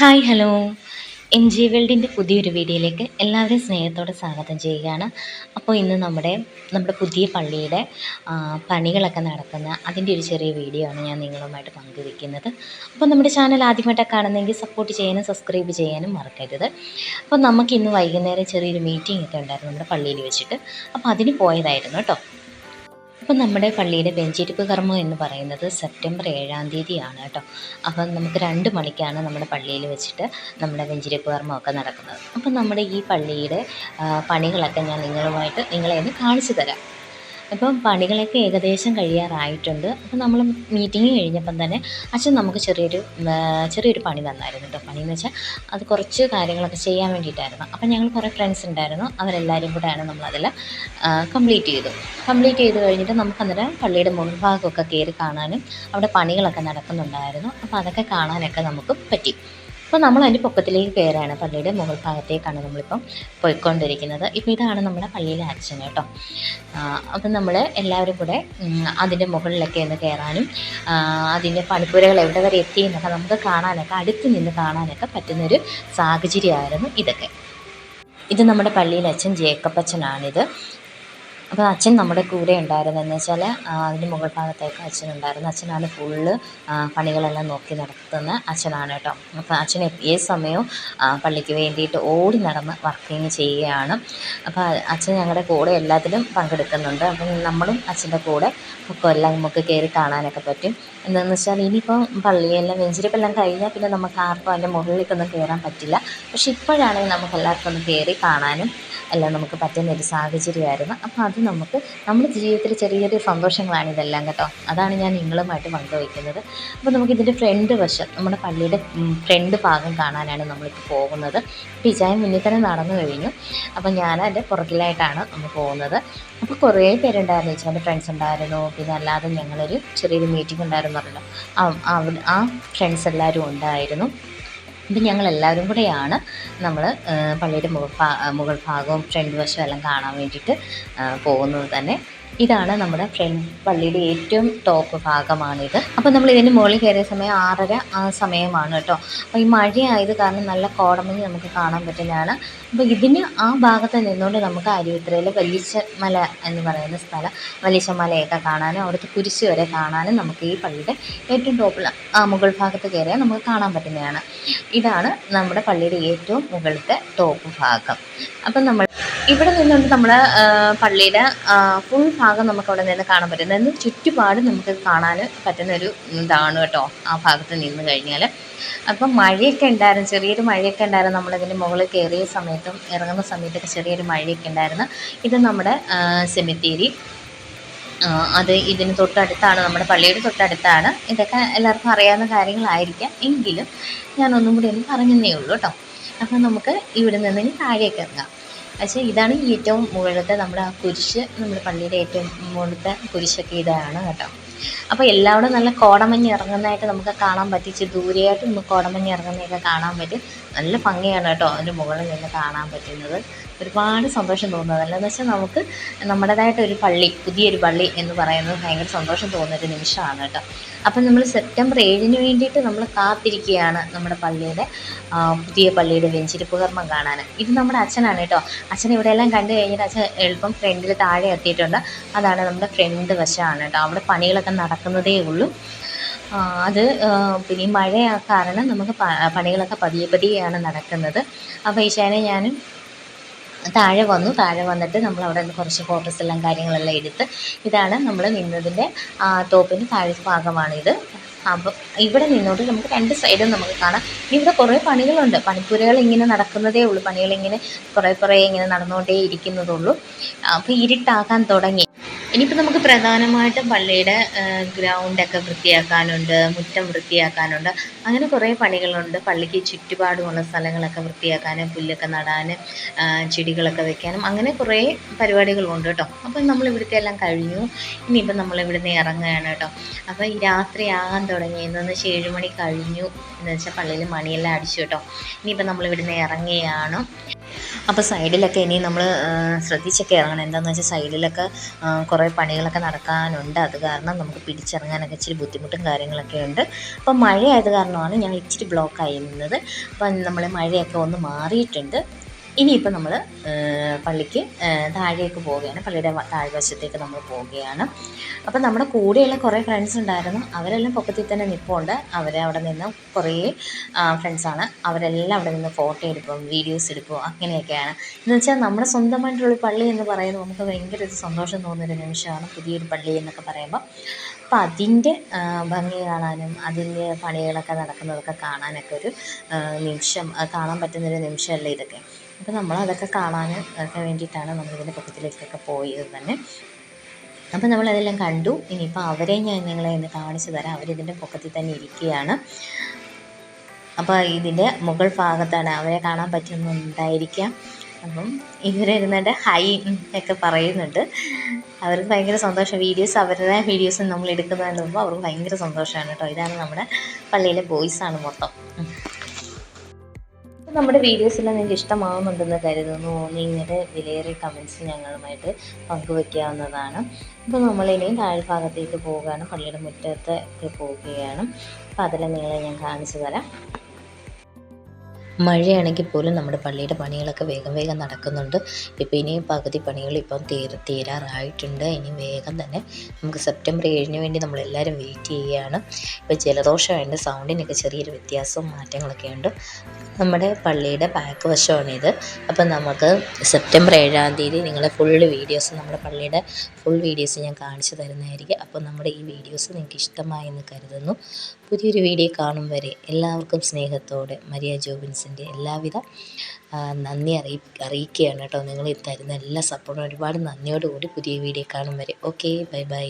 Hi hello. M G വേൾഡിന്റെ പുതിയൊരു വീഡിയോയിലേക്ക് എല്ലാവരെയും സ്നേഹത്തോടെ സ്വാഗതം ചെയ്യുകയാണ്. അപ്പോൾ ഇന്ന് നമ്മുടെ നമ്മുടെ പുതിയ പള്ളിയുടെ പണികളൊക്കെ നടക്കുന്ന അതിന്റെ ഒരു ചെറിയ വീഡിയോ ആണ് ഞാൻ നിങ്ങളുമായിട്ട് പങ്കുവെക്കുന്നത്. അപ്പോൾ നമ്മുടെ ചാനൽ ആദ്യമായിട്ടൊക്കെ കാണുന്നെങ്കിൽ സപ്പോർട്ട് ചെയ്യാനും സബ്സ്ക്രൈബ് ചെയ്യാനും മറക്കരുത്. അപ്പോൾ നമുക്ക് ഇന്ന് വൈകുന്നേരം ചെറിയൊരു മീറ്റിംഗ് ഒക്കെ ഉണ്ടായിരുന്നു നമ്മുടെ പള്ളിയിൽ വെച്ചിട്ട്. അപ്പോൾ അതിന് പോയതായിരുന്നു കേട്ടോ. അപ്പം നമ്മുടെ പള്ളിയിലെ ബെഞ്ചിരിപ്പ് കർമ്മം എന്ന് പറയുന്നത് സെപ്റ്റംബർ ഏഴാം തീയതിയാണ് കേട്ടോ. അപ്പം നമുക്ക് രണ്ട് മണിക്കാണ് നമ്മുടെ പള്ളിയിൽ വെച്ചിട്ട് നമ്മുടെ വെഞ്ചിരിപ്പ് കർമ്മമൊക്കെ നടക്കുന്നത്. അപ്പം നമ്മുടെ ഈ പള്ളിയുടെ പണികളൊക്കെ ഞാൻ നിങ്ങളുമായിട്ട് നിങ്ങളെ ഒന്ന് കാണിച്ചു തരാം. അപ്പം പണികളൊക്കെ ഏകദേശം കഴിയാറായിട്ടുണ്ട്. അപ്പം നമ്മൾ മീറ്റിംഗ് കഴിഞ്ഞപ്പം തന്നെ അച്ഛൻ നമുക്ക് ചെറിയൊരു ചെറിയൊരു പണി തന്നായിരുന്നു കേട്ടോ പണി എന്ന് വെച്ചാൽ അത് കുറച്ച് കാര്യങ്ങളൊക്കെ ചെയ്യാൻ വേണ്ടിയിട്ടായിരുന്നു. അപ്പം ഞങ്ങൾ കുറേ ഫ്രണ്ട്സ് ഉണ്ടായിരുന്നു. അവരെല്ലാവരും കൂടെയാണ് നമ്മളതിൽ കംപ്ലീറ്റ് ചെയ്തു കംപ്ലീറ്റ് ചെയ്ത് കഴിഞ്ഞിട്ട് നമുക്ക് അന്നേരം പള്ളിയുടെ മുൻഭാഗമൊക്കെ കയറി കാണാനും അവിടെ പണികളൊക്കെ നടക്കുന്നുണ്ടായിരുന്നു. അപ്പോൾ അതൊക്കെ കാണാനൊക്കെ നമുക്ക് പറ്റി. അപ്പോൾ നമ്മൾ അതിന്റെ പൊക്കത്തിലേക്ക് കയറുകയാണ് പള്ളിയുടെ മുകൾ ഭാഗത്തേക്കാണ് നമ്മളിപ്പം പോയിക്കൊണ്ടിരിക്കുന്നത്. ഇപ്പോൾ ഇതാണ് നമ്മുടെ പള്ളിയിലെ അച്ഛൻ കേട്ടോ. അപ്പം നമ്മൾ എല്ലാവരും കൂടെ അതിന്റെ മുകളിലൊക്കെ ഒന്ന് കയറാനും അതിന്റെ പണിപ്പുരകൾ എവിടെ വരെ എത്തി എന്നൊക്കെ നമുക്ക് കാണാനൊക്കെ അടുത്ത് നിന്ന് കാണാനൊക്കെ പറ്റുന്നൊരു സാഹചര്യമായിരുന്നു ഇതൊക്കെ. ഇത് നമ്മുടെ പള്ളിയിലെ അച്ഛൻ ജേക്കബ് അച്ഛനാണിത്. അപ്പോൾ അച്ഛൻ നമ്മുടെ കൂടെ ഉണ്ടായിരുന്നു. എന്ന് വെച്ചാൽ അതിന്റെ മുകൾ ഭാഗത്തേക്ക് അച്ഛൻ ഉണ്ടായിരുന്നു. അച്ഛനാണ് ഫുള്ള് പണികളെല്ലാം നോക്കി നടത്തുന്ന അച്ഛനാണ് കേട്ടോ. അപ്പോൾ അച്ഛൻ ഏത് സമയവും പള്ളിക്ക് വേണ്ടിയിട്ട് ഓടി നടന്ന് വർക്കിങ് ചെയ്യുകയാണ്. അപ്പോൾ അച്ഛൻ ഞങ്ങളുടെ കൂടെ എല്ലാത്തിലും പങ്കെടുക്കുന്നുണ്ട്. അപ്പം നമ്മളും അച്ഛന്റെ കൂടെ ഒക്കെ നമുക്ക് കയറി കാണാനൊക്കെ പറ്റും. എന്താണെന്ന് വെച്ചാൽ ഇനിയിപ്പം പള്ളിയെല്ലാം വെഞ്ചിരിപ്പെല്ലാം കഴിഞ്ഞാൽ പിന്നെ നമുക്ക് ആർക്കും അതിന്റെ മുകളിലേക്കൊന്നും കയറാൻ പറ്റില്ല. പക്ഷെ ഇപ്പോഴാണെങ്കിൽ നമുക്ക് എല്ലാവർക്കും ഒന്ന് കയറി കാണാനും എല്ലാം നമുക്ക് പറ്റുന്ന ഒരു സാഹചര്യമായിരുന്നു. അപ്പോൾ അത് നമുക്ക് നമ്മുടെ ജീവിതത്തിൽ ചെറിയ ചെറിയ സന്തോഷങ്ങളാണ് ഇതെല്ലാം കേട്ടോ. അതാണ് ഞാൻ നിങ്ങളുമായിട്ട് പങ്കുവയ്ക്കുന്നത്. അപ്പോൾ നമുക്ക് ഇതിന്റെ ഫ്രണ്ട് വശം നമ്മുടെ പള്ളിയുടെ ഫ്രണ്ട് ഭാഗം കാണാനാണ് നമ്മളിപ്പോൾ പോകുന്നത്. അപ്പോൾ ഇച്ചായം മുന്നിൽ തന്നെ നടന്നു കഴിഞ്ഞു. അപ്പോൾ ഞാൻ എന്റെ പുറകിലായിട്ടാണ് നമ്മൾ പോകുന്നത്. അപ്പോൾ കുറേ പേരുണ്ടായിരുന്നു. ഇച്ചാന്റെ ഫ്രണ്ട്സ് ഉണ്ടായിരുന്നു. പിന്നെ അല്ലാതെ ഞങ്ങളൊരു ചെറിയൊരു മീറ്റിംഗ് ഉണ്ടായിരുന്നു പറഞ്ഞല്ലോ. ആ ആ ഫ്രണ്ട്സ് എല്ലാവരും ഉണ്ടായിരുന്നു. അപ്പം ഞങ്ങൾ എല്ലാവരും കൂടെയാണ് നമ്മൾ പള്ളിയുടെ മുകൾ ഭാ മുകൾ ഭാഗവും ഫ്രണ്ട് വശവും എല്ലാം കാണാൻ വേണ്ടിയിട്ട് പോകുന്നത് തന്നെ. ഇതാണ് നമ്മുടെ ഫ്രണ്ട് പള്ളിയുടെ ഏറ്റവും ടോപ്പ് ഭാഗമാണിത്. അപ്പോൾ നമ്മൾ ഇതിന്റെ മുകളിൽ കയറിയ സമയം ആറര ആ സമയമാണ് കേട്ടോ. അപ്പോൾ ഈ മഴയായത് കാരണം നല്ല കോടമഞ്ഞ് നമുക്ക് കാണാൻ പറ്റുന്നതാണ്. അപ്പോൾ ഇതിന് ആ ഭാഗത്ത് നിന്നുകൊണ്ട് നമുക്ക് അരുവിത്രയിലെ വലിച്ചമല എന്ന് പറയുന്ന സ്ഥലം വലിച്ചമലയൊക്കെ കാണാനും അവിടുത്തെ കുരിശ് വരെ കാണാനും നമുക്ക് ഈ പള്ളിയുടെ ഏറ്റവും ടോപ്പിൽ ആ മുകൾ ഭാഗത്ത് കയറിയാൽ നമുക്ക് കാണാൻ പറ്റുന്നതാണ്. ഇതാണ് നമ്മുടെ പള്ളിയുടെ ഏറ്റവും മുകളിലത്തെ ടോപ്പ് ഭാഗം. അപ്പം നമ്മൾ ഇവിടെ നിന്നുകൊണ്ട് നമ്മൾ പള്ളിയുടെ ഫുൾ ഭാഗം നമുക്ക് അവിടെ നിന്ന് കാണാൻ പറ്റും. എന്ന് ചുറ്റുപാട് നമുക്ക് കാണാൻ പറ്റുന്ന ഒരു ഇതാണ് കേട്ടോ ആ ഭാഗത്ത് നിന്ന് കഴിഞ്ഞാൽ. അപ്പം മഴയൊക്കെ ഉണ്ടായിരുന്നു ചെറിയൊരു മഴയൊക്കെ ഉണ്ടായിരുന്നു. നമ്മളിതിന്റെ മുകളിൽ കയറിയ സമയത്തും ഇറങ്ങുന്ന സമയത്തൊക്കെ ചെറിയൊരു മഴയൊക്കെ ഉണ്ടായിരുന്നു. ഇത് നമ്മുടെ സെമിത്തേരി അത് ഇതിന് തൊട്ടടുത്താണ് നമ്മുടെ പള്ളിയുടെ തൊട്ടടുത്താണ്. ഇതൊക്കെ എല്ലാവർക്കും അറിയാവുന്ന കാര്യങ്ങളായിരിക്കാം. എങ്കിലും ഞാൻ ഒന്നും കൂടി ഒന്ന് പറഞ്ഞതേ ഉള്ളൂ കേട്ടോ. അപ്പം നമുക്ക് ഇവിടെ നിന്ന് ഇനി താഴേക്ക് ഇറങ്ങാം. പക്ഷേ ഇതാണ് ഏറ്റവും മുകളിലത്തെ നമ്മുടെ ആ കുരിശ് നമ്മുടെ പള്ളിയുടെ ഏറ്റവും മുകളിലത്തെ കുരിശൊക്കെ ഇതാണ് കേട്ടോ. അപ്പോൾ എല്ലാവരും നല്ല കോടമഞ്ഞ് ഇറങ്ങുന്നതായിട്ട് നമുക്ക് കാണാൻ പറ്റിച്ച് ദൂരെയായിട്ട് നമുക്ക് കോടമഞ്ഞ് ഇറങ്ങുന്നതൊക്കെ കാണാൻ പറ്റും. നല്ല ഭംഗിയാണ് കേട്ടോ അതിന്റെ മുകളിൽ നിന്ന് കാണാൻ പറ്റുന്നത്. ഒരുപാട് സന്തോഷം തോന്നുന്നത്. അല്ലെന്ന് വെച്ചാൽ നമുക്ക് നമ്മുടേതായിട്ട് ഒരു പള്ളി പുതിയൊരു പള്ളി എന്ന് പറയുന്നത് ഭയങ്കര സന്തോഷം തോന്നുന്ന ഒരു നിമിഷമാണ് കേട്ടോ. അപ്പം നമ്മൾ സെപ്റ്റംബർ ഏഴിന് വേണ്ടിയിട്ട് നമ്മൾ കാത്തിരിക്കുകയാണ് നമ്മുടെ പള്ളിയുടെ പുതിയ പള്ളിയുടെ വെഞ്ചിരിപ്പ് കർമ്മം കാണാൻ. ഇത് നമ്മുടെ അച്ഛനാണ് കേട്ടോ. അച്ഛൻ ഇവിടെയെല്ലാം കണ്ടു കഴിഞ്ഞിട്ട് അച്ഛൻ എളുപ്പം ഫ്രണ്ടിൽ താഴെ എത്തിയിട്ടുണ്ട്. അതാണ് നമ്മുടെ ഫ്രണ്ട് വശമാണ് കേട്ടോ. അവിടെ പണികളൊക്കെ നടക്കുന്നതേ ഉള്ളൂ. അത് പിന്നെ മഴ കാരണം നമുക്ക് പണികളൊക്കെ പതിയെ പതിയെയാണ് നടക്കുന്നത്. അപ്പോൾ ഈശാനെ ഞാനും താഴെ വന്നു. താഴെ വന്നിട്ട് നമ്മൾ അവിടെ നിന്ന് കുറച്ച് ഫോട്ടോസ് എല്ലാം കാര്യങ്ങളെല്ലാം എടുത്ത് ഇതാണ് നമ്മൾ നിന്നതിന്റെ തോപ്പിന്റെ താഴെ ഭാഗമാണിത്. അപ്പോൾ ഇവിടെ നിന്നോട് നമുക്ക് രണ്ട് സൈഡും നമുക്ക് കാണാം. ഇവിടെ കുറേ പണികളുണ്ട്. പണിപ്പുരകൾ ഇങ്ങനെ നടക്കുന്നതേ ഉള്ളൂ. പണികൾ ഇങ്ങനെ കുറേ കുറേ ഇങ്ങനെ നടന്നുകൊണ്ടേ ഇരിക്കുന്നതുള്ളൂ. അപ്പോൾ ഇരുട്ടാക്കാൻ തുടങ്ങി. ഇനിയിപ്പോൾ നമുക്ക് പ്രധാനമായിട്ടും പള്ളിയുടെ ഗ്രൗണ്ടൊക്കെ വൃത്തിയാക്കാനുണ്ട് മുറ്റം വൃത്തിയാക്കാനുണ്ട് അങ്ങനെ കുറേ പണികളുണ്ട്. പള്ളിക്ക് ചുറ്റുപാടുമുള്ള സ്ഥലങ്ങളൊക്കെ വൃത്തിയാക്കാനും പുല്ലൊക്കെ നടാനും ചെടികളൊക്കെ വെക്കാനും അങ്ങനെ കുറേ പരിപാടികളുണ്ട് കേട്ടോ. അപ്പം നമ്മൾ ഇവിടുത്തെ എല്ലാം കഴിഞ്ഞു. ഇനിയിപ്പം നമ്മൾ ഇവിടുന്ന് ഇറങ്ങുകയാണ് കേട്ടോ. അപ്പോൾ ഈ രാത്രി ആകാൻ തുടങ്ങി. എന്ന് വെച്ചാൽ ഏഴ് മണി കഴിഞ്ഞു. എന്ന് വെച്ചാൽ പള്ളിയിൽ മണിയെല്ലാം അടിച്ചു കേട്ടോ. ഇനിയിപ്പം നമ്മൾ ഇവിടുന്ന് ഇറങ്ങുകയാണ്. അപ്പോൾ സൈഡിലൊക്കെ ഇനി നമ്മൾ ശ്രദ്ധിച്ചൊക്കെ ഇറങ്ങണം. എന്താണെന്ന് വെച്ചാൽ സൈഡിലൊക്കെ കുറേ പണികളൊക്കെ നടക്കാനുണ്ട്. അത് കാരണം നമുക്ക് പിടിച്ചിറങ്ങാനൊക്കെ ഇച്ചിരി ബുദ്ധിമുട്ടും കാര്യങ്ങളൊക്കെ ഉണ്ട്. അപ്പം മഴയായത് കാരണമാണ് ഞങ്ങൾ ഇച്ചിരി ബ്ലോക്കായി നിന്നത്. അപ്പം നമ്മൾ മഴയൊക്കെ ഒന്ന് മാറിയിട്ടുണ്ട്. ഇനിയിപ്പോൾ നമ്മൾ പള്ളിക്ക് താഴേക്ക് പോവുകയാണ്. പള്ളിയുടെ താഴ്വശത്തേക്ക് നമ്മൾ പോവുകയാണ്. അപ്പം നമ്മുടെ കൂടെയുള്ള കുറേ ഫ്രണ്ട്സ് ഉണ്ടായിരുന്നു. അവരെല്ലാം പൊക്കത്തിൽ തന്നെ നിൽപ്പുണ്ട് അവരെ അവിടെ നിന്ന് കുറേ ഫ്രണ്ട്സാണ് അവരെല്ലാം അവിടെ നിന്ന് ഫോട്ടോ എടുപ്പും വീഡിയോസ് എടുപ്പും അങ്ങനെയൊക്കെയാണ്. എന്ന് വെച്ചാൽ നമ്മുടെ സ്വന്തമായിട്ടുള്ള ഒരു പള്ളി എന്ന് പറയുന്നത് നമുക്ക് ഭയങ്കര ഒരു സന്തോഷം തോന്നുന്നൊരു നിമിഷമാണ്. പുതിയൊരു പള്ളി എന്നൊക്കെ പറയുമ്പോൾ അപ്പം അതിന്റെ ഭംഗി കാണാനും അതിന്റെ പണികളൊക്കെ നടക്കുന്നതൊക്കെ കാണാനൊക്കെ ഒരു നിമിഷം കാണാൻ പറ്റുന്നൊരു നിമിഷമല്ലേ ഇതൊക്കെ. അപ്പോൾ നമ്മൾ അതൊക്കെ കാണാൻ ഒക്കെ വേണ്ടിയിട്ടാണ് നമ്മളിതിന്റെ പൊക്കത്തിലേക്കൊക്കെ പോയത് തന്നെ. അപ്പോൾ നമ്മളതെല്ലാം കണ്ടു. ഇനിയിപ്പോൾ അവരെ ഞാൻ നിങ്ങളെ ഇന്ന് കാണിച്ചു തരാം. അവരിതിന്റെ പൊക്കത്തിൽ തന്നെ ഇരിക്കുകയാണ്. അപ്പോൾ ഇതിന്റെ മുകൾ ഭാഗത്താണ് അവരെ കാണാൻ പറ്റുന്നുണ്ടായിരിക്കാം അപ്പം ഇവരിരുന്നിട്ട് ഹൈ ഒക്കെ പറയുന്നുണ്ട്. അവർക്ക് ഭയങ്കര സന്തോഷം. വീഡിയോസ് അവരുടെ വീഡിയോസ് നമ്മൾ എടുക്കുന്നതിന് മുമ്പ് അവർക്ക് ഭയങ്കര സന്തോഷമാണ് കേട്ടോ. ഇതാണ് നമ്മുടെ പള്ളിയിലെ ബോയ്സാണ് മൊത്തം. നമ്മുടെ വീഡിയോസ് എല്ലാം നിങ്ങൾക്ക് ഇഷ്ടമാവുന്നുണ്ടെന്ന് കരുതുന്നു. നിങ്ങളുടെ വിലയേറിയ കമൻസ് ഞങ്ങളുമായിട്ട് പങ്കുവെക്കാവുന്നതാണ്. അപ്പോൾ നമ്മൾ നമ്മളിനി താഴ്ഭാഗത്തേക്ക് പോവുകയാണ്. പള്ളിയുടെ മുറ്റത്തേക്ക് പോവുകയാണ്. അപ്പോൾ അതെല്ലാം നിങ്ങളെ ഞാൻ കാണിച്ചു തരാം. മഴയാണെങ്കിൽ പോലും നമ്മുടെ പള്ളിയുടെ പണികളൊക്കെ വേഗം വേഗം നടക്കുന്നുണ്ട്. ഇപ്പോൾ ഇനിയും പകുതി പണികൾ ഇപ്പം തീർ തീരാറായിട്ടുണ്ട്. ഇനി വേഗം തന്നെ നമുക്ക് സെപ്റ്റംബർ ഏഴിന് വേണ്ടി നമ്മളെല്ലാവരും വെയിറ്റ് ചെയ്യുകയാണ് ഇപ്പോൾ ജലദോഷമായതുകൊണ്ട് സൗണ്ടിനൊക്കെ ചെറിയൊരു വ്യത്യാസവും മാറ്റങ്ങളൊക്കെ ഉണ്ട്. നമ്മുടെ പള്ളിയുടെ ബാക്ക് വശമാണിത്. അപ്പം നമുക്ക് സെപ്റ്റംബർ ഏഴാം തീയതി നിങ്ങളെ ഫുൾ വീഡിയോസ് നമ്മുടെ പള്ളിയുടെ ഫുൾ വീഡിയോസ് ഞാൻ കാണിച്ചു തരുന്നതായിരിക്കും. അപ്പോൾ നമ്മുടെ ഈ വീഡിയോസ് നിങ്ങൾക്ക് ഇഷ്ടമായി എന്ന് കരുതുന്നു. പുതിയൊരു വീഡിയോ കാണും വരെ എല്ലാവർക്കും സ്നേഹത്തോടെ മരിയ ജോബിൻസിന്റെ എല്ലാവിധ നന്ദി അറിയി അറിയിക്കുകയാണ് കേട്ടോ. നിങ്ങൾ തരുന്ന എല്ലാ സപ്പോർട്ടും ഒരുപാട് നന്ദിയോടുകൂടി പുതിയ വീഡിയോ കാണും വരെ. Okay bye bye